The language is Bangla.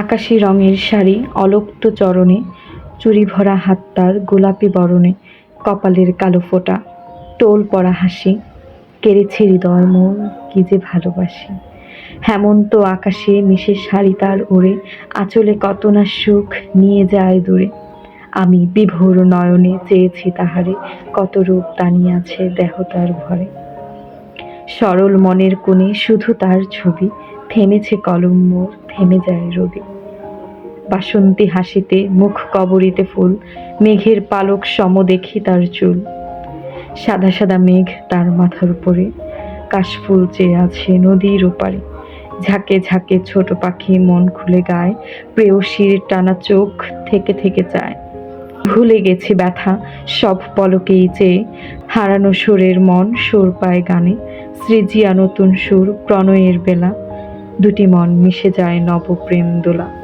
আকাশি রঙের শাড়ি অলক্ত চরণে, চুরি ভরা হাত তার গোলাপি বরণে, কপালের কালো ফোঁটা টোল পড়া হাসি, কেড়েছে হৃদয় মোর কি যে ভালোবাসি। হেমন্ত আকাশে মিশে শাড়ি তার ওড়ে, আঁচলে কত না সুখ নিয়ে যায় দূরে। আমি বিভোর নয়নে চেয়েছি তাহারে, কত রূপ দাঁড়িয়ে দেহ তার ভরে সরল মনের কোণে শুধু তার ছবি থেমেছে কলম মোর, থেমে যায় রবি। বাসন্তী হাসিতে মুখ কবরিতে ফুল, মেঘের পালক সম দেখি তার চুল। সাদা সাদা মেঘ তার মাথার উপরে, কাশফুল চেয়ে আছে নদীর ওপারে। ঝাঁকে ঝাঁকে ছোট পাখি মন খুলে গায়, প্রেয়সীর টানা চোখ থেকে থেকে চায়। ভুলে গেছি ব্যথা, সব পলকেই চেয়ে, হারানো সুরের মন সুর পায় গানে। সৃজিয়া নতুন সুর, প্রণয়ের বেলা। দুটি মন মিশে যায় নবপ্রেম দোলা।